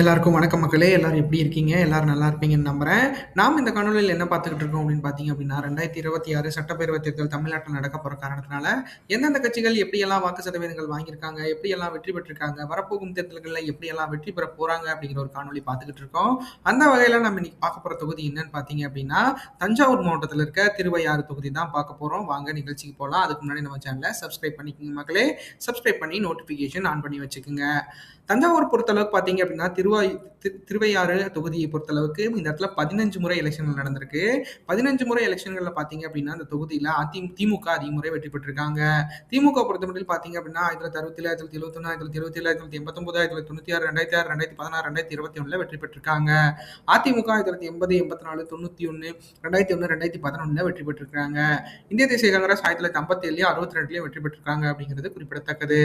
எல்லாருக்கும் வணக்கம் மக்களே. எல்லாரும் எப்படி இருக்கீங்க? எல்லாரும் நல்லா இருப்பீங்கன்னு நம்புறேன். நாம் இந்த காணொலியில் என்ன பார்த்துக்கிட்டு இருக்கோம் அப்படின்னு பார்த்தீங்க அப்படின்னா ரெண்டாயிரத்தி இருபத்தி ஆறு சட்டப்பேரவை தேர்தல் தமிழ்நாட்டில் நடக்க போகிற காரணத்தினால எந்தெந்த கட்சிகள் எப்படியெல்லாம் வாக்கு சதவீதங்கள் வாங்கியிருக்காங்க எப்படியெல்லாம் வெற்றி பெற்றிருக்காங்க வரப்போகும் தேர்தல்களில் எப்படியெல்லாம் வெற்றி பெற போகிறாங்க அப்படிங்கிற ஒரு காணொலி பார்த்துக்கிட்டு இருக்கோம். அந்த வகையில் நம்ம இன்னைக்கு பார்க்க போகிற தொகுதி என்னன்னு பார்த்தீங்க அப்படின்னா தஞ்சாவூர் மாவட்டத்தில் இருக்க திருவையாறு தொகுதி தான் பார்க்க போகிறோம் வாங்க நிகழ்ச்சிக்கு போகலாம் அதுக்கு முன்னாடி நம்ம சேனலை சப்ஸ்கிரைப் பண்ணிக்கோங்க மக்களே. சப்ஸ்கிரைப் பண்ணி நோட்டிஃபிகேஷன் ஆன் பண்ணி வச்சுக்கோங்க. தஞ்சாவூர் பொறுத்தளவுக்கு பார்த்தீங்க அப்படின்னா திருவாய் திருவையாறு தொகுதியை பொறுத்தளவுக்கு இந்த இடத்துல பதினஞ்சு முறை எலெக்ஷன்கள் நடந்திருக்கு. பதினஞ்சு முறை எலெக்ஷன்களில் பார்த்தீங்க அப்படின்னா அந்த தொகுதியில் அதி திமுக அதிகமுறை வெற்றி பெற்றிருக்காங்க. திமுக பொறுத்தமட்டில் பார்த்தீங்க அப்படின்னா ஆயிரத்தி தொள்ளாயிரத்தி அறுபத்தி ஆயிரத்தி தொள்ளாயிரத்தி எழுபத்தொன்று ஆயிரத்தி தொள்ளாயிரத்தி எழுபத்தி ஏழு ஆயிரத்தி தொள்ளாயிரத்தி எண்பத்தொம்பது ஆயிரத்தி தொள்ளாயிரத்தி தொண்ணூற்றி ஆறு ரெண்டாயிரத்தி ஆறு ரெண்டாயிரத்தி பதினாறு ரெண்டாயிரத்தி இருபத்தி ஒன்றில் வெற்றி பெற்றிருக்காங்க. அதிமுக ஆயிரத்தி தொள்ளாயிரத்தி எண்பது எண்பத்தி நாலு தொண்ணூற்றி ஒன்று ரெண்டாயிரத்தி ஒன்று ரெண்டாயிரத்தி பதினொன்றில் வெற்றி பெற்றிருக்காங்க. இந்திய தேசிய காங்கிரஸ் ஆயிரத்தி தொள்ளாயிரத்தி ஐம்பத்தி ஏழுலையும் அறுபத்தி ரெண்டுலேயும் வெற்றி பெற்றிருக்காங்க அப்படிங்கிறது குறிப்பிடத்தக்கது.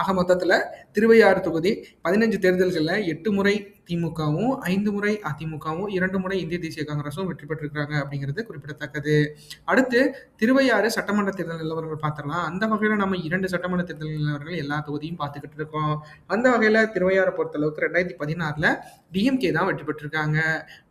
ஆக மொத்தத்தில் திருவையாறு தொகுதி பதினஞ்சு தேர்தல்களில் எட்டு முறை திமுகவும் ஐந்து முறை அதிமுகவும் இரண்டு முறை இந்திய தேசிய காங்கிரஸும் வெற்றி பெற்றிருக்கிறாங்க அப்படிங்கிறது குறிப்பிடத்தக்கது. அடுத்து திருவையாறு சட்டமன்ற தேர்தல் நிலவரங்கள் பார்த்துடலாம். அந்த வகையில் நம்ம இரண்டு சட்டமன்ற தேர்தல் நிலவரங்கள் எல்லா தொகுதியும் பார்த்துக்கிட்டு இருக்கோம். அந்த வகையில் திருவையாறு பொறுத்தளவுக்கு ரெண்டாயிரத்தி பதினாறில் டிஎம்கே தான் வெற்றி பெற்றிருக்காங்க.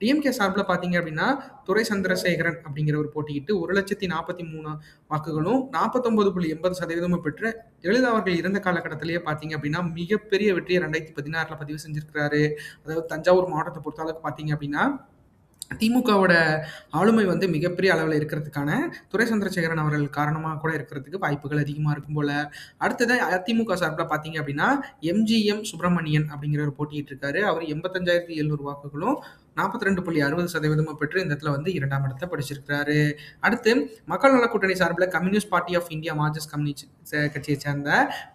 டிஎம்கே சார்பில் பார்த்தீங்க அப்படின்னா துரை சந்திரசேகரன் அப்படிங்கிற ஒரு போட்டியிட்டு ஒரு லட்சத்தி நாற்பத்தி மூணு வாக்குகளும் நாற்பத்தொன்பது புள்ளி எண்பது சதவீதமும் பெற்று ஜெயலலிதா அவர்கள் இருந்த காலகட்டத்திலேயே பார்த்தீங்க அப்படின்னா மிகப்பெரிய வெற்றியை ரெண்டாயிரத்தி பதினாறில் பதிவு செஞ்சிருக்கிறாரு. அதாவது தஞ்சாவூர் மாவட்டத்தை பொறுத்த அளவுக்கு பார்த்தீங்க அப்படின்னா திமுகவோட ஆளுமை வந்து மிகப்பெரிய அளவில் இருக்கிறதுக்கான துரை சந்திரசேகரன் அவர்கள் காரணமாக கூட இருக்கிறதுக்கு வாய்ப்புகள் அதிகமாக இருக்கும் போல. அடுத்தது அதிமுக சார்பில் பார்த்தீங்க அப்படின்னா எம்ஜிஎம் சுப்பிரமணியன் அப்படிங்கிறவர் போட்டிட்டு இருக்காரு அவர் எண்பத்தஞ்சாயிரத்தி எழுநூறு வாக்குகளும் நாற்பத்தி ரெண்டு புள்ளி அறுபது சதவீதமும் பெற்று இந்த இடத்துல வந்து இரண்டாம் இடத்தை படிச்சிருக்கிறாரு. அடுத்து மக்கள் நல கூட்டணி சார்பில் communist party of India Marxist communist கட்சியை சேர்ந்த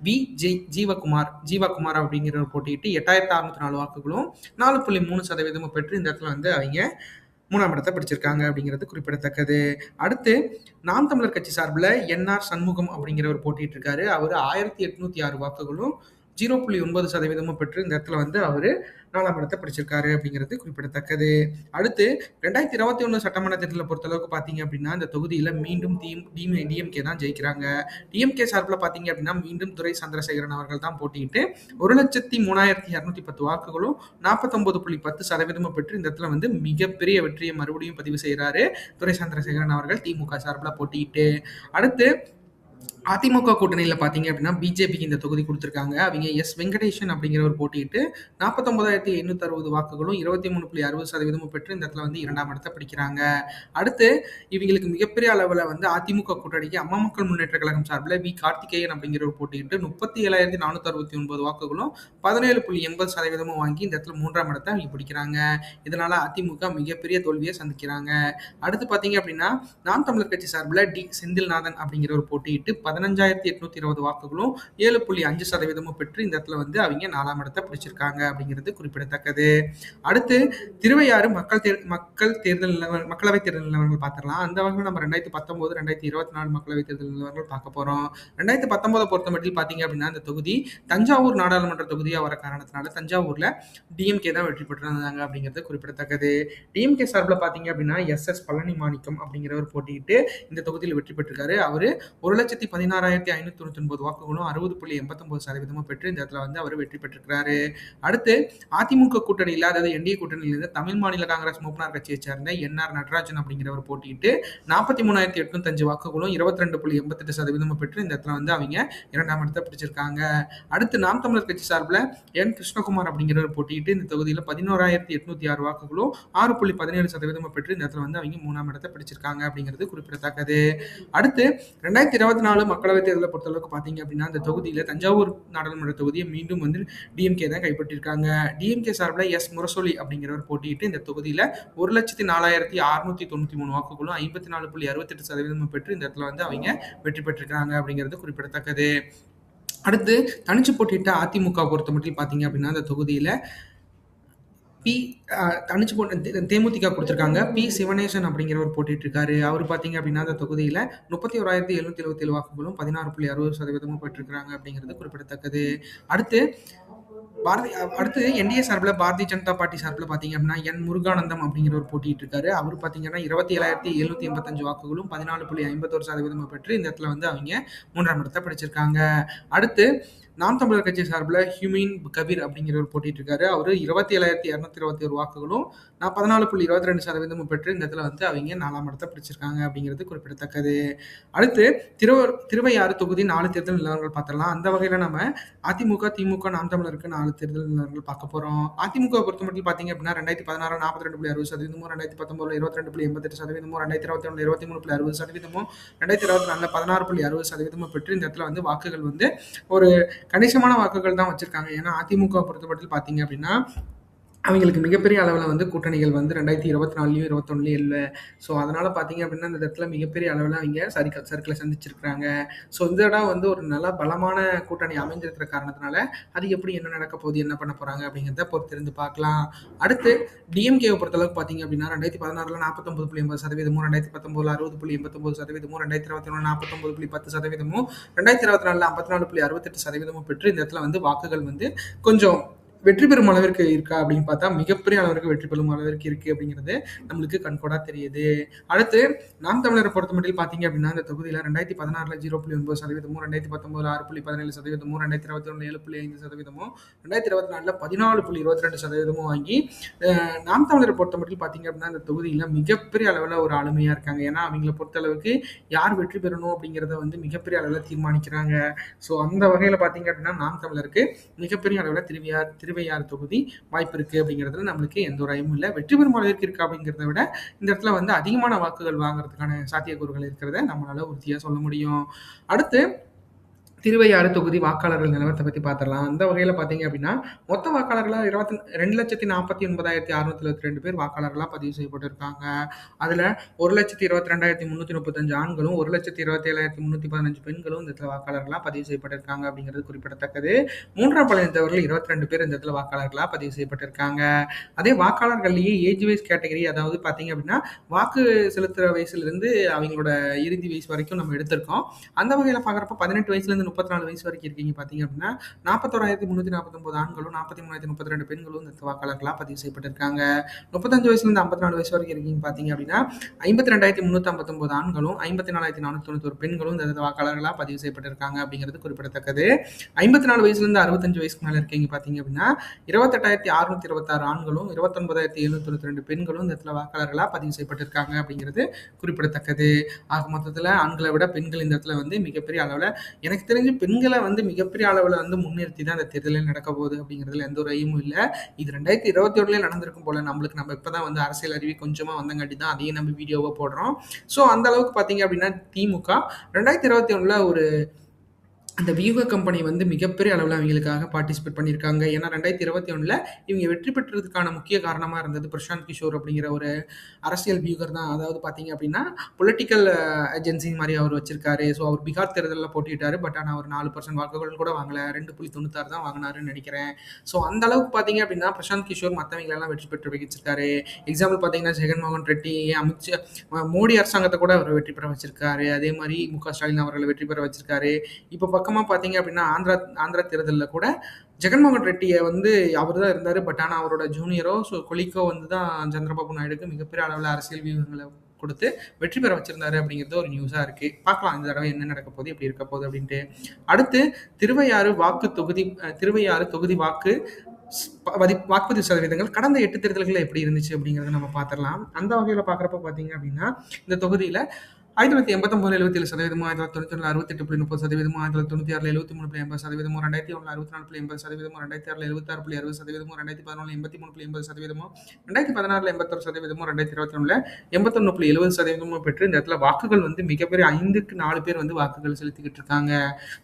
வி. ஜி ஜீவகுமார் ஜீவகுமார் அப்படிங்கிற போட்டியிட்டு எட்டாயிரத்தி அறுநூத்தி நாலு வாக்குகளும் நாலு புள்ளி மூணு சதவீதமும் பெற்று இந்த இடத்துல வந்து அவங்க மூணாம் இடத்தை பிடிச்சிருக்காங்க அப்படிங்கிறது குறிப்பிடத்தக்கது. அடுத்து நாம் தமிழர் கட்சி சார்பில் என்ஆர் சண்முகம் அப்படிங்கிறவர் போட்டிட்டு இருக்காரு அவர் ஆயிரத்தி எட்நூத்தி ஆறு வாக்குகளும் ஜீரோ புள்ளி ஒன்பது சதவீதமும் பெற்று இந்த இடத்துல வந்து அவர் நாலாம் இடத்தை பிடிச்சிருக்காரு அப்படிங்கிறது குறிப்பிடத்தக்கது. அடுத்து ரெண்டாயிரத்தி இருபத்தி ஒன்று சட்டமன்ற தேர்தலில் பொறுத்தளவுக்கு பார்த்தீங்க அப்படின்னா இந்த தொகுதியில் மீண்டும் டிஎம் டிஎம்கே தான் ஜெயிக்கிறாங்க. டிஎம்கே சார்பில் பார்த்தீங்க அப்படின்னா மீண்டும் துரை சந்திரசேகரன் அவர்கள் தான் போட்டியிட்டு ஒரு லட்சத்தி மூணாயிரத்தி இரநூத்தி பத்து வாக்குகளும் நாற்பத்தொம்பது புள்ளி பத்து சதவீதமும் பெற்று இந்த இடத்துல வந்து மிகப்பெரிய வெற்றியை மறுபடியும் பதிவு செய்கிறாரு துரை சந்திரசேகரன் அவர்கள் திமுக சார்பில் போட்டியிட்டு. அடுத்து அதிமுக கூட்டணியில் பார்த்தீங்க அப்படின்னா பிஜேபிக்கு இந்த தொகுதி கொடுத்துருக்காங்க. அவங்க எஸ் வெங்கடேஷன் அப்படிங்கிறவர் போட்டியிட்டு நாற்பத்தொன்பதாயிரத்தி எண்ணூற்றி அறுபது வாக்குகளும் இருபத்தி மூணு புள்ளி அறுபது சதவீதமும் பெற்று இந்த இடத்துல வந்து இரண்டாம் இடத்தை பிடிக்கிறாங்க. அடுத்து இவங்களுக்கு மிகப்பெரிய அளவில் வந்து அதிமுக கூட்டணிக்கு அம்மா மக்கள் முன்னேற்ற கழகம் சார்பில் வி. கார்த்திகேயன் அப்படிங்கிறவர் போட்டியிட்டு முப்பத்தி ஏழாயிரத்தி நானூற்றி அறுபத்தி ஒன்பது வாக்குகளும் பதினேழு புள்ளி எண்பது சதவீதமும் வாங்கி இந்த இடத்துல மூன்றாம் இடத்தை அவங்க பிடிக்கிறாங்க. இதனால் அதிமுக மிகப்பெரிய தோல்வியை சந்திக்கிறாங்க. அடுத்து பார்த்தீங்க அப்படின்னா நாம் தமிழர் கட்சி சார்பில் டி. செந்தில்நாதன் அப்படிங்கிறவர் போட்டியிட்டு பதினஞ்சாயிரத்தி எட்நூத்தி இருபது வாக்குகளும் ஏழு புள்ளி அஞ்சு சதவீதமும் பெற்று இந்த இடத்துல வந்து அவங்க நாலாம் இடத்தை பிடிச்சிருக்காங்க அப்படிங்கிறது குறிப்பிடத்தக்கது. அடுத்து திருவையாறு மக்கள் தேர் மக்கள் தேர்தல் நிலவர மக்களவை தேர்தல் நிலவரங்கள் பார்த்துடலாம். அந்த வகையில் நம்ம ரெண்டாயிரத்தி பத்தொன்பது ரெண்டாயிரத்தி இருபத்தி நாலு மக்களவை தேர்தல் நிலவரங்கள் பார்க்க போகிறோம் ரெண்டாயிரத்தி பத்தொம்போதை பொறுத்த மட்டும் பார்த்தீங்க அப்படின்னா அந்த தொகுதி தஞ்சாவூர் நாடாளுமன்ற தொகுதியாக வர காரணத்தினால தஞ்சாவூரில் டிஎம்கே தான் வெற்றி பெற்றிருந்தாங்க அப்படிங்கிறது குறிப்பிடத்தக்கது. டிஎம்கே சார்பில் பார்த்தீங்க அப்படின்னா எஸ் எஸ் பழனி மாணிக்கம் அப்படிங்கிறவர் போட்டியிட்டு இந்த தொகுதியில் வெற்றி பெற்றிருக்காரு. அவர் ஒரு லட்சத்தி பதினாறாயிரத்தி ஐநூத்தி தொண்ணூத்தி ஒன்பது வாக்குகளும் அறுபது புள்ளி எண்பத்தொன்பது சதவீதமும் பெற்று இந்த இடத்துல வந்து அவர் வெற்றி பெற்றிருக்கிறாரு. அடுத்து அதிமுக கூட்டணியில் அதாவது என்டிஏ கூட்டணியிலிருந்து தமிழ் மாநில காங்கிரஸ் மூப்பனார் கட்சியை சேர்ந்த என்ஆர் நடராஜன் அப்படிங்கிறவர் போட்டியிட்டு நாற்பத்தி மூணாயிரத்தி எட்நூத்தஞ்சு வாக்குகளும் இருபத்தி ரெண்டு புள்ளி எண்பத்தெட்டு சதவீதமும் பெற்று இந்த இடத்துல வந்து அவங்க இரண்டாம் இடத்தை பிடிச்சிருக்காங்க. அடுத்து நாம் தமிழர் கட்சி சார்பில் என் கிருஷ்ணகுமார் அப்படிங்கிறவர் போட்டியிட்டு இந்த தொகுதியில் பதினோராயிரத்தி எட்நூத்தி ஆறு வாக்குகளும் ஆறு புள்ளி பதினேழு சதவீதமும் பெற்று இந்த இடத்துல வந்து அவங்க மூணாம் இடத்தை பிடிச்சிருக்காங்க அப்படிங்கிறது குறிப்பிடத்தக்கது. அடுத்து ரெண்டாயிரத்தி இருபத்தி நாலு மக்களவைத் தேர்தலை பொறுத்தளவுக்கு பார்த்தீங்க அப்படின்னா அந்த தொகுதியில் தஞ்சாவூர் நாடாளுமன்ற தொகுதியை மீண்டும் வந்து டிஎம்கே தான் கைப்பற்றியிருக்காங்க டிஎம்கே சார்பில் எஸ் முரசொலி அப்படிங்கிறவர் போட்டியிட்டு இந்த தொகுதியில் ஒரு லட்சத்தி நாலாயிரத்தி அறுநூத்தி தொண்ணூற்றி மூணு வாக்குகளும் ஐம்பத்தி நாலு புள்ளி அறுபத்தெட்டு சதவீதமும் பெற்று இந்த இடத்துல வந்து அவங்க வெற்றி பெற்றிருக்காங்க அப்படிங்கிறது குறிப்பிடத்தக்கது. அடுத்து தனிச்சு போட்டியிட்ட அதிமுக பொறுத்த மட்டும் பார்த்தீங்க அப்படின்னா அந்த தொகுதியில் பி தனிச்சு போட்டு தேமுதிக கொடுத்துருக்காங்க. பி சிவனேசன் அப்படிங்கிறவர் போட்டிட்டு இருக்காரு அவர் பார்த்தீங்க அப்படின்னா அந்த தொகுதியில் முப்பத்தி ஓராயிரத்தி எழுநூத்தி எழுபத்தி ஏழு வாக்குகளும் பதினாறு புள்ளி அறுபது சதவீதமும் பெற்றிருக்கிறாங்க அப்படிங்கிறது குறிப்பிடத்தக்கது. அடுத்து பாரதி அடுத்து என்டிஏ சார்பில் பாரதிய ஜனதா பார்ட்டி சார்பில் பார்த்தீங்க அப்படின்னா என் முருகானந்தம் அப்படிங்கிறவர் போட்டிட்டு இருக்காரு அவர் பார்த்தீங்கன்னா இருபத்தி ஏழாயிரத்தி எழுநூத்தி எண்பத்தஞ்சு வாக்குகளும் பதினாலு புள்ளி ஐம்பத்தோரு சதவீதமும் பெற்று இந்த இடத்துல வந்து அவங்க மூன்றாம் இடத்தை படிச்சிருக்காங்க. அடுத்து நாம் தமிழர் கட்சி சார்பில் ஹியூமின் கபீர் அப்படிங்கிறவர் போட்டிட்டு இருக்காரு அவர் இருபத்தி ஏழாயிரத்தி இரநூத்தி இருபத்தி ஒரு வாக்குகளும் நான் பதினாலு புள்ளி இருபத்தி ரெண்டு சதவீதமும் பெற்று இந்த இடத்துல வந்து அவங்க நாலாம் இடத்தை பிடிச்சிருக்காங்க அப்படிங்கிறது குறிப்பிடத்தக்கது. அடுத்து திருவ திருவையாறு தொகுதி நாலு தேர்தல் நிலவரங்கள் பார்த்துடலாம். அந்த வகையில் நம்ம அதிமுக திமுக நாம் தமிழருக்கு நாலு தேர்தல் நிலவரங்கள் பார்க்க போகிறோம் அதிமுக பொறுத்த மட்டும் பார்த்தீங்க அப்படின்னா ரெண்டாயிரத்தி பதினாறு நாற்பத்தி ரெண்டு புள்ளி அறுபது சதவீதமும் ரெண்டாயிரத்தி பத்தொம்பதுல இருபத்தி ரெண்டு புள்ளி எண்பத்தெட்டு சதவீதமும் ரெண்டாயிரத்தி இருபத்தி ஒன்று இருபத்தி மூணு புள்ளி அறுபது சதவீதமும் ரெண்டாயிரத்தி இருபத்தி நாலில் பதினாறு புள்ளி அறுபது சதவீதமும் பெற்று இந்த இடத்துல வந்து வாக்குகள் வந்து ஒரு கணிசமான வாக்குகள் தான் வச்சிருக்காங்க. ஏன்னா அதிமுக பொறுத்தமட்டில் பார்த்தீங்க அப்படின்னா அவங்களுக்கு மிகப்பெரிய அளவில் வந்து கூட்டணிகள் வந்து ரெண்டாயிரத்தி இருபத்தி நாலுலையும் இருபத்தொன்னுலையும் இல்லை. ஸோ அதனால் பார்த்தீங்க அப்படின்னா இந்த இடத்துல மிகப்பெரிய அளவில் அவங்க சர்க்கிள் சர்க்கிளை சந்திச்சிருக்கிறாங்க. ஸோ இந்த இடம் வந்து ஒரு நல்ல பலமான கூட்டணி அமைஞ்சிருக்கிற காரணத்தினால அது எப்படி என்ன நடக்க போகுது என்ன பண்ண போகிறாங்க அப்படிங்கிறத பொறுத்திருந்து பார்க்கலாம் அடுத்து டிஎம்கேவை பொறுத்தளவுக்கு பார்த்தீங்க அப்படின்னா ரெண்டாயிரத்தி பதினாறில் நாற்பத்தொம்பது புள்ளி எண்பது சதவீதமும் ரெண்டாயிரத்தி பத்தொம்பதுல அறுபது புள்ளி எண்பத்தொம்பது சதவீதமும் ரெண்டாயிரத்தி இருபத்தி ஒன்று நாற்பத்தொம்பது புள்ளி பத்து சதவீதமும் ரெண்டாயிரத்தி இருபத்தி நாலில் ஐம்பத்தி நாலு புள்ளி அறுபத்தெட்டு சதவீதமும் பெற்று இந்த இடத்துல வந்து வாக்குகள் வந்து கொஞ்சம் வெற்றி பெறும் அளவிற்கு இருக்கா அப்படின்னு பார்த்தா மிகப்பெரிய அளவிற்கு வெற்றி பெறும் அளவிற்கு இருக்கு அப்படிங்கிறது நம்மளுக்கு கண்கூடா தெரியுது. அடுத்து நாம் தமிழரை பொறுத்த மட்டும் பார்த்தீங்க அப்படின்னா இந்த தொகுதியில் ரெண்டாயிரத்தி பதினாறுல ஜீரோ புள்ளி ஒன்பது சதவீதமும் ரெண்டாயிரத்தி பத்தொன்பதுல ஆறு புள்ளி பதினேழு சதவீதமும் ரெண்டாயிரத்தி இருபத்தி ஒன்று ஏழு புள்ளி ஐந்து சதவீதமும் ரெண்டாயிரத்தி இருபத்தி நாலில் பதினாலு புள்ளி இருபத்தி ரெண்டு சதவீதமும் வாங்கி நாம் தமிழரை பொறுத்த மட்டும் பார்த்தீங்க அப்படின்னா இந்த தொகுதியில் மிகப்பெரிய அளவில் ஒரு ஆளுமையாக இருக்காங்க. ஏன்னா அவங்கள பொறுத்த அளவுக்கு யார் வெற்றி பெறணும் அப்படிங்கிறத வந்து மிகப்பெரிய அளவில் தீர்மானிக்கிறாங்க. ஸோ அந்த வகையில் பார்த்தீங்க அப்படின்னா நாம் தமிழருக்கு மிகப்பெரிய அளவில் திருவியா திருவையாறு தொகுதி வாய்ப்பு இருக்குது அப்படிங்கிறதுல நம்மளுக்கு எந்த ஒரு ஐயமும் இல்லை. வெற்றி பெறும் அளவிற்கு இருக்கா அப்படிங்கிறத விட இந்த இடத்துல வந்து அதிகமான வாக்குகள் வாங்குறதுக்கான சாத்தியக்கூறுகள் இருக்கிறத நம்மளால உறுதியாக சொல்ல முடியும். அடுத்து திருவையாறு தொகுதி வாக்காளர்கள் நிலவரத்தை பற்றி பார்த்துடலாம் அந்த வகையில் பார்த்தீங்க அப்படின்னா மொத்த வாக்காளர்களாக இருபத்தி ரெண்டு லட்சத்தி நாற்பத்தி ஒன்பதாயிரத்தி அறுநூத்தி இருபத்தி ரெண்டு பேர் வாக்காளர்களாக பதிவு செய்யப்பட்டிருக்காங்க. அதில் ஒரு லட்சத்தி இருபத்தி ரெண்டாயிரத்தி முந்நூற்றி முப்பத்தஞ்சு ஆண்களும் ஒரு லட்சத்தி இருபத்தி ஏழாயிரத்தி முந்நூற்றி பதினஞ்சு பெண்களும் இந்த இடத்துல வாக்காளர்களாக பதிவு செய்யப்பட்டிருக்காங்க அப்படிங்கிறது குறிப்பிடத்தக்கது. மூன்றாம் பாளையத்தவர்கள் இருபத்தி ரெண்டு பேர் இந்த இடத்துல வாக்காளர்களாக பதிவு செய்யப்பட்டிருக்காங்க. அதே வாக்காளர்கள்லேயே ஏஜ் வைஸ் கேட்டகரி அதாவது பார்த்தீங்க அப்படின்னா வாக்கு செலுத்துகிற வயசுலேருந்து அவங்களோட இறுதி வயசு வரைக்கும் நம்ம எடுத்திருக்கோம். அந்த வகையில் பார்க்குறப்ப பதினெட்டு வயசுலேருந்து முப்பத்தி நாலு வயசு வரைக்கும் இருக்கீங்க பார்த்தீங்க அப்படின்னா நாற்பத்தோராயிரத்தி முந்நூற்றி நாற்பத்தொம்பது ஆண்களும் நாற்பத்தி மூணாயிரத்தி முப்பத்தி ரெண்டு பெண்களும் இந்த வாக்காளர்களாக பதிவு செய்யப்பட்டிருக்காங்க. முப்பத்தஞ்சு வயசுலேருந்து ஐம்பத்தி நாலு வயசு வரைக்கும் இருக்கீங்க பார்த்தீங்க அப்படின்னா ஐம்பத்தி ரெண்டாயிரத்தி முந்நூற்றி ஐம்பத்தொம்பது ஆண்களும் ஐம்பத்தி நாலாயிரத்தி நானூற்றி தொண்ணூத்தொரு பெண்களும் இந்த வாக்காளர்களாக பதிவு செய்யப்பட்டிருக்காங்க அப்படிங்கிறது குறிப்பிடத்தக்கது. ஐம்பத்தி நாலு வயசுலேருந்து அறுபத்தஞ்சு வயசுக்கு மேலே இருக்கீங்க பார்த்தீங்க அப்படின்னா இருபத்தெட்டாயிரத்தி அறுநூத்தி இருபத்தாறு ஆண்களும் இருபத்தொன்பதாயிரத்தி எழுநூத்தி தொண்ணூத்தி ரெண்டு பெண்களும் இந்த இடத்துல வாக்காளர்களாக பதிவு செய்யப்பட்டிருக்காங்க அப்படிங்கிறது குறிப்பிடத்தக்கது. ஆக மொத்தத்தில் ஆண்களை விட பெண்கள் இந்த இடத்துல வந்து மிகப்பெரிய அளவில் எனக்கு தெரிஞ்சு பெண்களை வந்து மிகப்பெரிய அளவில் வந்து முன்னிறுத்தி தான் இந்த தேர்தலில் நடக்க போகுது அப்படிங்கிறதுல எந்த ஒரு ஐயமும் இல்லை. இது ரெண்டாயிரத்தி இருபத்தி ஒன்றுலேயே நடந்திருக்கும் போல நம்மளுக்கு நம்ம இப்போ தான் வந்து அரசியல் அறிவி கொஞ்சமாக வந்தங்காட்டி தான் அதையும் நம்ம வீடியோவாக போடுறோம். ஸோ அந்த அளவுக்கு பார்த்தீங்க அப்படின்னா திமுக. ரெண்டாயிரத்தி இருபத்தி ஒன்றில் ஒரு அந்த வியூக கம்பெனி வந்து மிகப்பெரிய அளவில் அவங்களுக்காக பார்ட்டிசிபேட் பண்ணியிருக்காங்க. ஏன்னா ரெண்டாயிரத்தி இருபத்தி ஒன்றில் இவங்க வெற்றி பெற்றதுக்கான முக்கிய காரணமாக இருந்தது பிரசாந்த் கிஷோர் அப்படிங்கிற ஒரு அரசியல் வியூகர் தான். அதாவது பார்த்தீங்க அப்படின்னா பொலிட்டிக்கல் ஏஜென்சி மாதிரி அவர் வச்சிருக்காரு. ஸோ அவர் பீகார் தேர்தலில் போட்டிட்டாரு பட் ஆனால் அவர் நாலு பர்சன்ட் வாக்குகள் கூட வாங்கல. ரெண்டு புள்ளி தொண்ணூத்தாறு தான் வாங்கினாருன்னு நினைக்கிறேன். ஸோ அந்த அளவுக்கு பார்த்தீங்க அப்படின்னா பிரசாந்த் கிஷோர் மற்றவங்களெல்லாம் வெற்றி பெற்று வச்சிருக்காரு. எக்ஸாம்பிள் பார்த்தீங்கன்னா ஜெகன்மோகன் ரெட்டி அமித்ஷா மோடி அரசாங்கத்தை கூட அவர் வெற்றி பெற வச்சிருக்காரு. அதே மாதிரி மு க ஸ்டாலின் அவர்களை வெற்றி பெற வச்சிருக்காரு. இப்போ பக்கமாக பார்த்தீங்க அப்படின்னா ஆந்திரா ஆந்திரா தேர்தலில் கூட ஜெகன்மோகன் ரெட்டியை வந்து அவர் தான் இருந்தார். பட் ஆனால் அவரோட ஜூனியரோ ஸோ கொலிக்கோ வந்து தான் சந்திரபாபு நாயுடுக்கு மிகப்பெரிய அளவில் அரசியல் வியூகங்களை கொடுத்து வெற்றி பெற வச்சிருந்தாரு அப்படிங்கிறது ஒரு நியூஸாக இருக்குது பார்க்கலாம் இந்த தடவை என்ன நடக்க போகுது எப்படி இருக்க போகுது அப்படின்ட்டு. அடுத்து திருவையாறு வாக்கு தொகுதி திருவையாறு தொகுதி வாக்கு வதி வாக்குப்பதிவு சதவீதங்கள் கடந்த எட்டு தேர்தல்களில் எப்படி இருந்துச்சு அப்படிங்கிறத நம்ம பார்த்துடலாம். அந்த வகையில் பார்க்குறப்ப பார்த்தீங்க அப்படின்னா இந்த தொகுதியில் ஆயிரத்தி தொள்ளாயிரத்தி எண்பத்தொம்பது எழுபத்தி ஏழு சதவீதமும் ஆயிரத்தி தொள்ளாயிரத்தி தொண்ணூற்றி அறுபத்தெட்டு புள்ளி முப்பது சதவீதமும் ஆயிரத்தி தொள்ளாயிரத்தி தொண்ணூற்றி ஆறு எழுபத்தி மூணு புள்ளி எண்பது சதவீதமும் ரெண்டாயிரத்தி ஒன்று அறுபத்தி நாலு புள்ளி எண்பது சதவீதமும் ரெண்டாயிரத்தி ஆறில் எழுபத்தாறு புள்ளி அறுபது சதவீதமும் ரெண்டாயிரத்தி பதினொன்று எண்பத்தி மூணு புள்ளி எண்பது சதவீதமும் ரெண்டாயிரத்தி பதினாறில் எண்பத்தொரு சதவீதமும் ரெண்டாயிரத்தி இருபத்தி ஒன்றில் எண்பத்தொன்று புள்ளி எழுபது சதவீதமும் பெற்று இந்த இடத்துல வாக்குகள் வந்து மிகப்பெரிய ஐந்துக்கு நாலு பேர் வந்து வாக்குகள் செலுத்திக்கிட்டு இருக்காங்க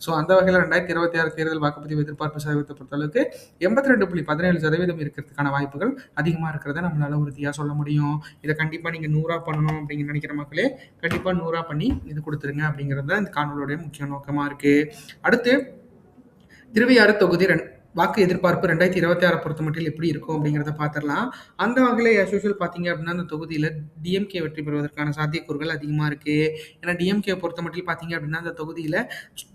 ஸோ அந்த வகையில் ரெண்டாயிரத்தி இருபத்தி ஆறு தேர்தல் வாக்குப்பதிவு எதிர்பார்ப்பு சதவீதத்தை பொறுத்தளவுக்கு எண்பத்தி ரெண்டு புள்ளி பதினேழு சதவீதம் இருக்கிறதுக்கான வாய்ப்புகள் அதிகமாக இருக்கிறத நம்மளால உறுதியாக சொல்ல முடியும். இதை கண்டிப்பாக நீங்கள் நூறாக பண்ணணும் அப்படின்னு நினைக்கிற மக்களே கண்டிப்பாக நூறா பண்ணி இது கொடுத்துருங்க அப்படிங்கிறது தான் இந்த காணொலியோடைய முக்கிய நோக்கமாக இருக்குது அடுத்து திருவையாறு தொகுதி ரெண்டு வாக்கு எதிர்பார்ப்பு ரெண்டாயிரத்தி இருபத்தி ஆறு பொறுத்த மட்டும் எப்படி இருக்கும் அப்படிங்கிறத பார்த்துடலாம். அந்த வகையில் as பார்த்தீங்க அப்படின்னா அந்த தொகுதியில் டிஎம்கே வெற்றி பெறுவதற்கான சாத்தியக்கூறுகள் அதிகமாக இருக்குது ஏன்னா டிஎம்கே பொறுத்த மட்டும் பார்த்தீங்க அப்படின்னா அந்த தொகுதியில்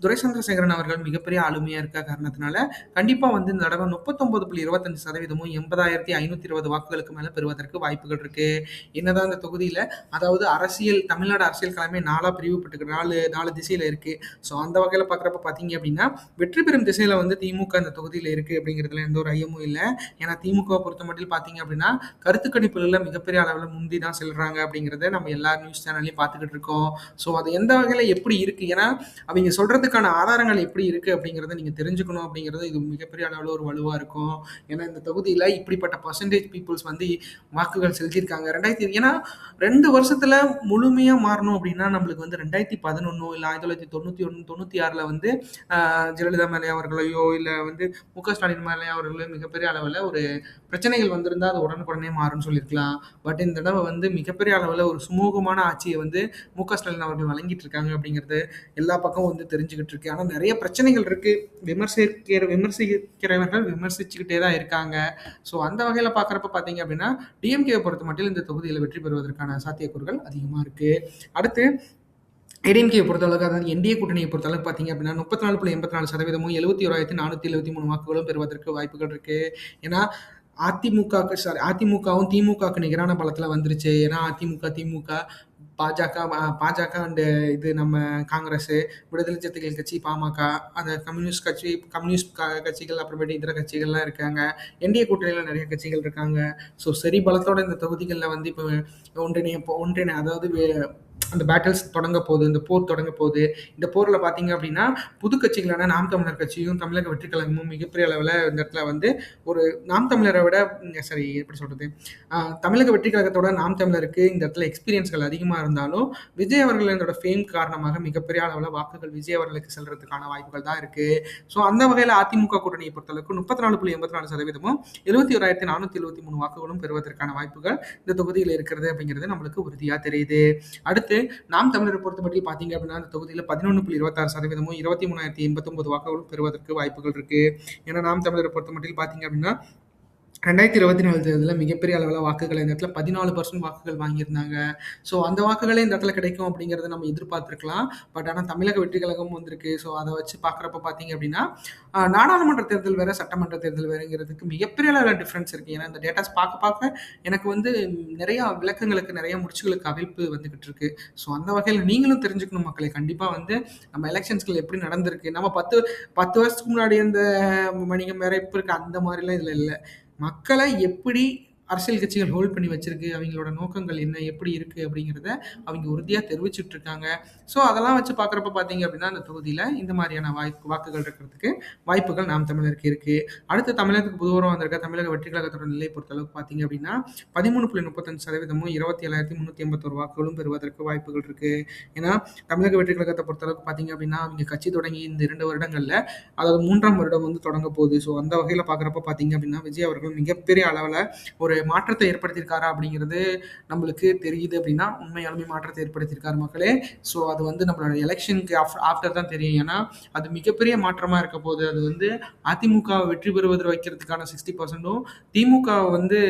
துரைசந்திரசேகரன் அவர்கள் மிகப்பெரிய ஆளுமையாக இருக்க காரணத்தினால கண்டிப்பாக வந்து இந்த தடவை முப்பத்தொம்பது புள்ளி இருபத்தஞ்சு சதவீதமும் எண்பதாயிரத்தி ஐநூற்றி இருபது வாக்குகளுக்கு மேலே பெறுவதற்கு வாய்ப்புகள் இருக்குது என்னதான் அந்த தொகுதியில் அதாவது அரசியல் தமிழ்நாடு அரசியல் கிழமை நாலாக பிரிவுபட்டு நாலு நாலு திசையில் இருக்குது ஸோ அந்த வகையில் பார்க்குறப்ப பார்த்தீங்க அப்படின்னா வெற்றி பெறும் திசையில் வந்து திமுக அந்த தொகுதியில் இருக்குது அப்படிங்கிறதுல எந்த ஒரு ஐயமும் இல்லை. ஏன்னா திமுகவை பொறுத்த மட்டும் பார்த்தீங்க அப்படின்னா கருத்து கணிப்புகளில் மிகப்பெரிய அளவில் முந்தி தான் செல்கிறாங்க அப்படிங்கிறத நம்ம எல்லா நியூஸ் சேனல்லையும் பார்த்துக்கிட்டு இருக்கோம். ஸோ அது எந்த வகையில் எப்படி இருக்குது ஏன்னா அவங்க சொல்கிறதுக்கான ஆதாரங்கள் எப்படி இருக்குது அப்படிங்கிறத நீங்கள் தெரிஞ்சுக்கணும் அப்படிங்கிறது இது மிகப்பெரிய அளவில் ஒரு வலுவாக இருக்கும். ஏன்னா இந்த தொகுதியில் இப்படிப்பட்ட பர்சன்டேஜ் பீப்புள்ஸ் வந்து வாக்குகள் செலுத்தியிருக்காங்க. ரெண்டாயிரத்தி ஏன்னா ரெண்டு வருஷத்தில் முழுமையாக மாறணும் அப்படின்னா நம்மளுக்கு வந்து ரெண்டாயிரத்தி பதினொன்னோ இல்லை ஆயிரத்தி தொள்ளாயிரத்தி தொண்ணூற்றி ஒன்று தொண்ணூற்றி ஆறில் வந்து ஜெயலலிதா மேலே அவர்களையோ இல்லை வந்து மு க ஸ்டாலின் மேலே அவர்கள் மிகப்பெரிய அளவில் ஒரு பிரச்சனைகள் வந்திருந்தால் அது உடனுக்குடனே மாறும்னு சொல்லியிருக்கலாம். பட் இந்த தடவை வந்து மிகப்பெரிய அளவில் ஒரு சுமூகமான ஆட்சியை வந்து மு க ஸ்டாலின் அவர்கள் வழங்கிட்டு இருக்காங்க அப்படிங்கிறது எல்லா பக்கமும் வந்து தெரிஞ்சுக்கிட்டு இருக்கு. ஆனால் நிறைய பிரச்சனைகள் இருக்கு. விமர்சிக்கிற விமர்சிக்கிறவர்கள் விமர்சிச்சுக்கிட்டே தான் இருக்காங்க. ஸோ அந்த வகையில் பார்க்குறப்ப பார்த்தீங்க அப்படின்னா டிஎம்கேவை பொறுத்த மட்டும் இந்த தொகுதியில் வெற்றி பெறுவதற்கான சாத்தியக்கூறுகள் அதிகமாக இருக்கு. அடுத்து ஏடிஎம்கே பொறுத்தளவுக்கு அதாவது என்டிஏ கூட்டணியை பொறுத்தளவுக்கு பார்த்தீங்க அப்படின்னா முப்பத்தி நாலு புள்ளி எண்பத்தி நாலு சதவீதமும் எழுபத்தி ஓராயிரத்தி நானூற்றி எழுபத்தி மூணு வாக்குகளும் பெறுவதற்கு வாய்ப்புகள் இருக்கு. ஏன்னா அதிமுகவுக்கு சாரி அதிமுகவும் திமுகவுக்கு நிகரான பலத்தில் வந்துருச்சு. ஏன்னா அதிமுக திமுக பாஜக பாஜக அண்டு இது நம்ம காங்கிரஸ் விடுதலை சிறுத்தைகள் கட்சி பாமக அந்த கம்யூனிஸ்ட் கட்சி கம்யூனிஸ்ட் கட்சிகள் அப்புறமேட்டு இதர கட்சிகள்லாம் இருக்காங்க. என்டிஏ கூட்டணியில் நிறைய கட்சிகள் இருக்காங்க. ஸோ சரி பலத்தோட இந்த தொகுதிகளில் வந்து இப்போ ஒன்றிணைய ஒன்றிணை அதாவது அந்த பேட்டில்ஸ் தொடங்க போகுது இந்த போர் தொடங்க போகுது. இந்த போரில் பார்த்தீங்க அப்படின்னா புது கட்சிகளான நாம் தமிழர் கட்சியும் தமிழக வெற்றி கழகமும் மிகப்பெரிய அளவில் இந்த இடத்துல வந்து ஒரு நாம் தமிழரை விட சரி எப்படி சொல்கிறது தமிழக வெற்றி கழகத்தோட நாம் தமிழருக்கு இந்த இடத்துல எக்ஸ்பீரியன்ஸ்கள் அதிகமாக இருந்தாலும் விஜய் அவர்களோட ஃபேம் காரணமாக மிகப்பெரிய அளவில் வாக்குகள் விஜய் அவர்களுக்கு செல்றதுக்கான வாய்ப்புகள் தான் இருக்குது ஸோ அந்த வகையில் அதிமுக கூட்டணியை பொறுத்தளவுக்கு முப்பத்தி நாலு புள்ளி எண்பத்தி நாலு சதவீதமும் எழுபத்தி ஓராயிரத்தி நானூற்றி எழுபத்தி மூணு வாக்குகளும் பெறுவதற்கான வாய்ப்புகள் இந்த தொகுதியில் இருக்கிறது அப்படிங்கிறது நம்மளுக்கு உறுதியாக தெரியுது. அடுத்து நாம் தமிழரை பொறுத்த மட்டும் பார்த்தீங்க அப்படின்னா அந்த தொகுதியில் பதினொன்று புள்ளி இருபத்தாறு சதவீதமும் இருபத்தி மூணாயிரத்தி எண்பத்தொம்பது வாக்குகளும் பெறுவதற்கு வாய்ப்புகள் இருக்கு. ஏன்னா நாம் தமிழரை பொறுத்த மட்டும் பார்த்தீங்க அப்படின்னா ரெண்டாயிரத்தி இருபத்தி நாலு தேர்தலில் மிகப்பெரிய அளவில் வாக்குகள் இந்த இடத்துல பதினாலு பர்சன்ட் வாக்குகள் வாங்கியிருந்தாங்க. ஸோ அந்த வாக்குகளே இந்த இடத்துல கிடைக்கும் அப்படிங்கிறத நம்ம எதிர்பார்த்துருக்கலாம். பட் ஆனால் தமிழக வெற்றி கழகம் வந்திருக்கு. ஸோ அதை வச்சு பார்க்குறப்ப பார்த்தீங்க அப்படின்னா நாடாளுமன்ற தேர்தல் வேறு சட்டமன்ற தேர்தல் வேறுங்கிறதுக்கு மிகப்பெரிய அளவில் டிஃப்ரென்ஸ் இருக்குது ஏன்னா இந்த டேட்டாஸ் பார்க்க பார்க்க எனக்கு வந்து நிறையா விளக்கங்களுக்கு நிறைய முடிச்சுகளுக்கு அவிழ்ப்பு வந்துக்கிட்டு இருக்கு. ஸோ அந்த வகையில் நீங்களும் தெரிஞ்சுக்கணும் மக்களை. கண்டிப்பாக வந்து நம்ம எலெக்ஷன்ஸ்கள் எப்படி நடந்திருக்கு? நம்ம பத்து பத்து வருஷத்துக்கு முன்னாடி இருந்த வணிகம் வேற இப்போ இருக்க அந்த மாதிரிலாம் இதில் இல்லை. மக்களை எப்படி அரசியல் கட்சிகள் ஹோல்ட் பண்ணி வச்சிருக்கு. அவங்களோட நோக்கங்கள் என்ன எப்படி இருக்குது அப்படிங்கிறத அவங்க உறுதியாக தெரிவிச்சுட்டு இருக்காங்க. ஸோ அதெல்லாம் வச்சு பார்க்குறப்ப பார்த்தீங்க அப்படின்னா அந்த தொகுதியில் இந்த மாதிரியான வாய்ப்பு வாக்குகள் இருக்கிறதுக்கு வாய்ப்புகள் நாம் தமிழருக்கு இருக்குது அடுத்து தமிழகத்துக்கு புதுவரம் வந்திருக்க. தமிழக வெற்றி கழகத்தோட நிலை பொறுத்தளவுக்கு பார்த்தீங்க அப்படின்னா பதிமூணு புள்ளி முப்பத்தஞ்சு சதவீதமும் இருபத்தி ஏழாயிரத்தி முந்நூற்றி எண்பத்தொரு வாக்குகளும் பெறுவதற்கு வாய்ப்புகள் இருக்குது ஏன்னா தமிழக வெற்றி கழகத்தை பொறுத்தளவுக்கு பார்த்தீங்க அப்படின்னா அவங்க கட்சி தொடங்கி இந்த இரண்டு வருடங்களில் அதாவது மூன்றாம் வருடம் வந்து தொடங்க போகுது. ஸோ அந்த வகையில் பார்க்குறப்ப பார்த்தீங்க அப்படின்னா விஜய் அவர்கள் மிகப்பெரிய அளவில் ஒரு மாற்றத்தை ஏற்படுத்தியிருக்காரா அப்படிங்கிறது நம்மளுக்கு தெரியுது அப்படின்னா உண்மையாலுமே மாற்றத்தை ஏற்படுத்தியிருக்காரு மக்களே. ஸோ அது வந்து நம்மளோட எலெக்ஷனுக்கு ஆஃப்டர் தான் தெரியும். ஏன்னா அது மிகப்பெரிய மாற்றமாக இருக்க போகுது. அது வந்து அதிமுக வெற்றி பெறுவதில் வைக்கிறதுக்கான சிக்ஸ்டி பர்சன்ட்டும் திமுக வந்து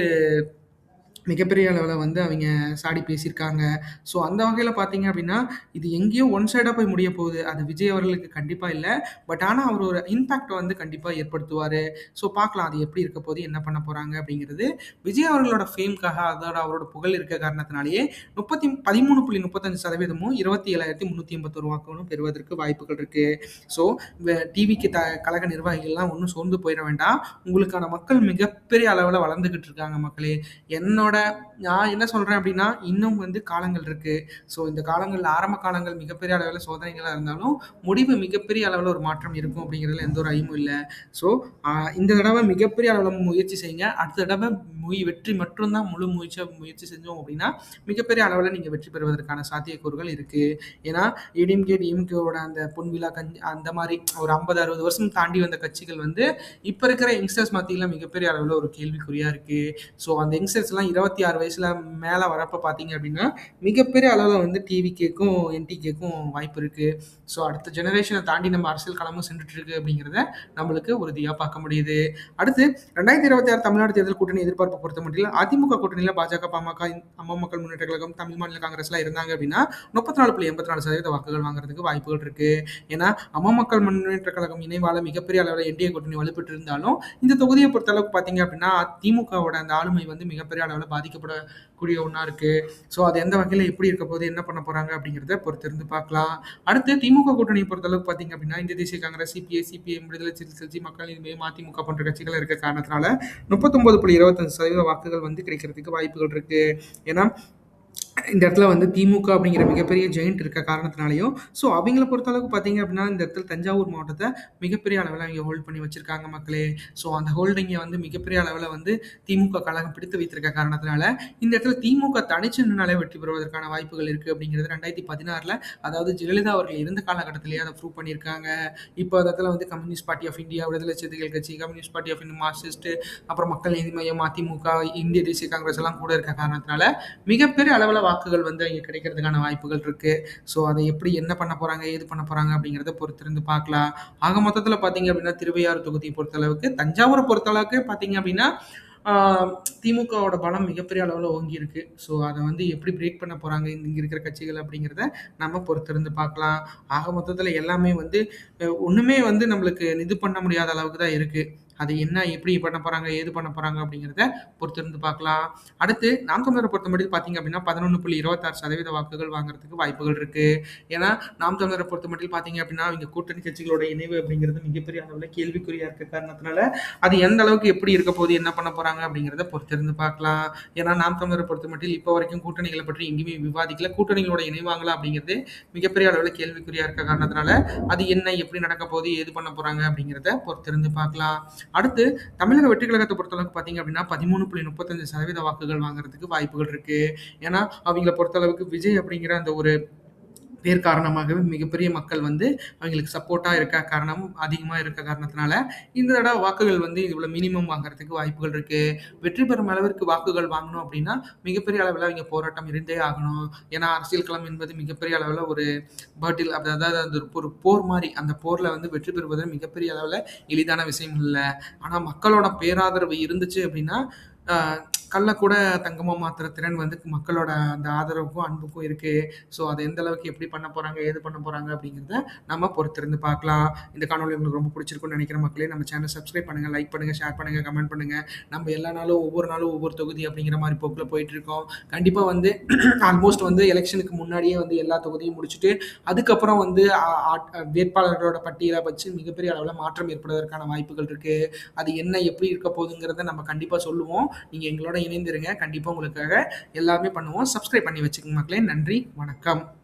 மிகப்பெரிய அளவில் வந்து அவங்க சாடி பேசியிருக்காங்க. ஸோ அந்த வகையில் பார்த்தீங்க அப்படின்னா இது எங்கேயோ ஒன் சைடாக போய் முடிய போகுது. அது விஜய் அவர்களுக்கு கண்டிப்பாக இல்லை. பட் ஆனால் அவர் ஒரு இம்பாக்டை வந்து கண்டிப்பாக ஏற்படுத்துவார். ஸோ பார்க்கலாம் அது எப்படி இருக்க போது என்ன பண்ண போகிறாங்க அப்படிங்கிறது. விஜய் அவர்களோட ஃபேம்காக அதோட அவரோட புகழ் இருக்க காரணத்தினாலேயே முப்பத்தி பதிமூணு புள்ளி முப்பத்தஞ்சு சதவீதமும் இருபத்தி ஏழாயிரத்தி முந்நூற்றி எண்பத்தொரு வாக்குகளும் பெறுவதற்கு வாய்ப்புகள் இருக்குது ஸோ டிவிக்கு த கழக நிர்வாகிகள்லாம் ஒன்றும் சோர்ந்து போயிட வேண்டாம். உங்களுக்கான மக்கள் மிகப்பெரிய அளவில் வளர்ந்துக்கிட்டு இருக்காங்க மக்களே. என்னோட நான் என்ன சொல்கிறேன் அப்படின்னா இன்னும் வந்து காலங்கள் இருக்குது ஸோ இந்த காலங்களில் ஆரம்ப காலங்கள் மிகப்பெரிய அளவில் சோதனைகளாக இருந்தாலும் முடிவு மிகப்பெரிய அளவில் ஒரு மாற்றம் இருக்கும் அப்படிங்கிறதுல எந்த ஒரு ஐயமும் இல்லை. ஸோ இந்த தடவை மிகப்பெரிய அளவில் முயற்சி செய்யுங்க. அடுத்த தடவை முய் வெற்றி மட்டும்தான் முழு முயற்சியாக முயற்சி செஞ்சோம் அப்படின்னா மிகப்பெரிய அளவில் நீங்கள் வெற்றி பெறுவதற்கான சாத்தியக்கூறுகள் இருக்குது ஏன்னா ஏடிஎம்கே டிஎம்கேவோட அந்த பொன்விழா கஞ்சி அந்த மாதிரி ஒரு ஐம்பது அறுபது வருஷம் தாண்டி வந்த கட்சிகள் வந்து இப்போ இருக்கிற யங்ஸ்டர்ஸ் மத்தியில் மிகப்பெரிய அளவில் ஒரு கேள்விக்குறியாக இருக்குது ஸோ அந்த யங்ஸ்டர்ஸ்லாம் இருபத்தி ஆறு வயசில் மேலே வரப்போ பார்த்தீங்க அப்படின்னா மிகப்பெரிய அளவில் வந்து டிவிகேக்கும் என்டிகேக்கும் வாய்ப்பு இருக்குது ஸோ அடுத்த ஜெனரேஷனை தாண்டி நம்ம அரசியல் களமும் சென்றுட்டு இருக்கு அப்படிங்கிறத நம்மளுக்கு உறுதியாக பார்க்க முடியுது. அடுத்து ரெண்டாயிரத்தி இருபத்தி ஆறு தமிழ்நாடு தேர்தல் கூட்டணி எதிர்பார்ப்பு பொறுத்த மட்டும் அதிமுக கூட்டணியில் பாஜக பாமக அம்மா மக்கள் முன்னேற்ற கழகம் தமிழ் மாநில காங்கிரஸ்லாம் இருந்தாங்க அப்படின்னா முப்பத்தி நாலு புள்ளி எண்பத்தி நாலு சதவீத வாக்குகள் வாங்குறதுக்கு வாய்ப்புகள் இருக்கு. ஏன்னா அம்மா மக்கள் முன்னேற்ற கழகம் இணைவால மிகப்பெரிய அளவில் என்டிஏ கூட்டணி வலுப்பெற்று இருந்தாலும் இந்த தொகுதியை பொறுத்த அளவுக்கு பார்த்தீங்க அப்படின்னா திமுகவோட அந்த ஆளுமை வந்து மிகப்பெரிய அளவில் பாதிக்கப்படக்கூடிய ஒன்றா இருக்கு. ஸோ அது எந்த வகையில் எப்படி இருக்க போது என்ன பண்ண போறாங்க அப்படிங்கிறத பொறுத்திருந்து பார்க்கலாம் அடுத்து திமுக கூட்டணியை பொறுத்தளவுக்கு பார்த்தீங்க அப்படின்னா இந்திய தேசிய காங்கிரஸ் சிபிஐ சிபிஐ விடுதலை சிறுத்தை மக்கள் நீதி மதிமுக போன்ற கட்சிகள் இருக்க காரணத்தினால முப்பத்தொன்பது புள்ளி இருபத்தஞ்சு சதவீத வாக்குகள் வந்து கிடைக்கிறதுக்கு வாய்ப்புகள் இருக்கு. ஏன்னா இந்த இடத்துல வந்து திமுக அப்படிங்கிற மிகப்பெரிய ஜெயிண்ட் இருக்க காரணத்தினாலையும் ஸோ அவங்கள பொறுத்தளவுக்கு பார்த்தீங்க அப்படின்னா இந்த இடத்துல தஞ்சாவூர் மாவட்டத்தை மிகப்பெரிய அளவில் அவங்க ஹோல்ட் பண்ணி வச்சிருக்காங்க மக்களே. ஸோ அந்த ஹோல்டிங்கை வந்து மிகப்பெரிய அளவில் வந்து திமுக கழகம் பிடித்து வைத்திருக்க காரணத்தினால இந்த இடத்துல திமுக தனிச்சு நின்னாலே வெற்றி பெறுவதற்கான வாய்ப்புகள் இருக்குது அப்படிங்கிறது ரெண்டாயிரத்தி பதினாறில் அதாவது ஜெயலலிதா அவர்கள் இருந்த காலகட்டத்திலேயே அதை ப்ரூவ் பண்ணியிருக்காங்க. இப்போ அந்த இடத்துல வந்து கம்யூனிஸ்ட் பார்ட்டி ஆஃப் இந்தியா விடுதலை சிறுத்தைகள் கட்சி communist party of India Marxist அப்புறம் மக்கள் நீதி மையம் அதிமுக இந்திய தேசிய காங்கிரஸ் எல்லாம் கூட இருக்க காரணத்தினால மிகப்பெரிய அளவில் வாக்குகள் வந்து அங்கே கிடைக்கிறதுக்கான வாய்ப்புகள் இருக்கு. ஸோ அதை எப்படி என்ன பண்ண போறாங்க ஏது பண்ண போறாங்க அப்படிங்கிறத பொறுத்திருந்து பார்க்கலாம். ஆக மொத்தத்தில் பார்த்தீங்க அப்படின்னா திருவையாறு தொகுதியை பொறுத்தளவுக்கு தஞ்சாவூரை பொறுத்தளவுக்கு பார்த்தீங்க அப்படின்னா திமுகவோட பலம் மிகப்பெரிய அளவில் ஓங்கி இருக்கு. ஸோ அதை வந்து எப்படி பிரேக் பண்ண போகிறாங்க இங்கே இருக்கிற கட்சிகள் அப்படிங்கிறத நம்ம பொறுத்திருந்து பார்க்கலாம். ஆக மொத்தத்தில் எல்லாமே வந்து ஒன்றுமே வந்து நம்மளுக்கு இது பண்ண முடியாத அளவுக்கு தான் இருக்குது அது என்ன எப்படி பண்ண போகிறாங்க ஏது பண்ண போகிறாங்க அப்படிங்கிறத பொறுத்திருந்து பார்க்கலாம். அடுத்து நாம் தமிழரை பொறுத்த மட்டும் பார்த்தீங்க அப்படின்னா பதினொன்று புள்ளி இருபத்தாறு சதவீத வாக்குகள் வாங்குறதுக்கு வாய்ப்புகள் இருக்குது ஏன்னா நாம் தமிழரை பொறுத்த மட்டும் பார்த்தீங்க அப்படின்னா அவங்க கூட்டணி கட்சிகளோட இணைவு அப்படிங்கிறது மிகப்பெரிய அளவில் கேள்விக்குறியாக இருக்க காரணத்தினால அது எந்த அளவுக்கு எப்படி இருக்க போது என்ன பண்ண போகிறாங்க அப்படிங்கிறத பொறுத்திருந்து பார்க்கலாம். ஏன்னா நாம் தமிழரை பொறுத்த மட்டும் இப்போ வரைக்கும் கூட்டணிகளை பற்றி எங்கேயுமே விவாதிக்கல. கூட்டணிகளோட இணைவாங்களா அப்படிங்கிறது மிகப்பெரிய அளவில் கேள்விக்குறியாக இருக்க காரணத்தினால அது என்ன எப்படி நடக்க போகுது ஏது பண்ண போகிறாங்க அப்படிங்கிறத பொறுத்திருந்து பார்க்கலாம். அடுத்து தமிழக வெற்றி கழகத்தை பொறுத்தளவுக்கு பார்த்தீங்க அப்படின்னா பதிமூணு புள்ளி முப்பத்தஞ்சு சதவீத வாக்குகள் வாங்குறதுக்கு வாய்ப்புகள் இருக்கு. ஏன்னா அவங்கள பொறுத்தளவுக்கு விஜய் அப்படிங்கிற அந்த ஒரு பேர் காரணமாகவே மிகப்பெரிய மக்கள் வந்து அவங்களுக்கு சப்போர்ட்டாக இருக்க காரணம் அதிகமாக இருக்க காரணத்தினால இந்த தடவை வாக்குகள் வந்து இவ்வளோ மினிமம் வாங்குறதுக்கு வாய்ப்புகள் இருக்குது வெற்றி பெறும் அளவிற்கு வாக்குகள் வாங்கணும் அப்படின்னா மிகப்பெரிய அளவில் அவங்க போராட்டம் இருந்தே ஆகணும். ஏன்னா அரசியல் களம் என்பது மிகப்பெரிய அளவில் ஒரு பேட்டில் அதாவது அந்த ஒரு போர் மாதிரி அந்த போரில் வந்து வெற்றி பெறுவது மிகப்பெரிய அளவில் எளிதான விஷயம் இல்லை. ஆனால் மக்களோட பேராதரவு இருந்துச்சு அப்படின்னா கல்லை கூட தங்கமாக மாற்றுற திறன் வந்து மக்களோட அந்த ஆதரவுக்கும் அன்புக்கும் இருக்குது ஸோ அதை எந்த அளவுக்கு எப்படி பண்ண போகிறாங்க ஏது பண்ண போகிறாங்க அப்படிங்கிறத நம்ம பொறுத்திருந்து பார்க்கலாம். இந்த காணொலி உங்களுக்கு ரொம்ப பிடிச்சிருக்கும்னு நினைக்கிற மக்களே நம்ம சேனல் சப்ஸ்கிரைப் பண்ணுங்கள் லைக் பண்ணுங்கள் ஷேர் பண்ணுங்கள் கமெண்ட் பண்ணுங்கள் நம்ம எல்லா நாளும் ஒவ்வொரு நாளும் ஒவ்வொரு தொகுதி அப்படிங்கிற மாதிரி போக்கில் போயிட்டு இருக்கோம். கண்டிப்பாக வந்து ஆல்மோஸ்ட் வந்து எலெக்ஷனுக்கு முன்னாடியே வந்து எல்லா தொகுதியும் முடிச்சுட்டு அதுக்கப்புறம் வந்து வேட்பாளர்களோட பட்டியலை வச்சு மிகப்பெரிய அளவில் மாற்றம் ஏற்படுவதற்கான வாய்ப்புகள் இருக்குது அது என்ன எப்படி இருக்க போகுதுங்கிறத நம்ம கண்டிப்பாக சொல்லுவோம். நீங்கள் எங்களோட இணைந்திருங்க. கண்டிப்பாக உங்களுக்காக எல்லாமே பண்ணுவோம். சப்ஸ்கிரைப் பண்ணி வச்சுக்கோங்க மக்களே. நன்றி. வணக்கம்.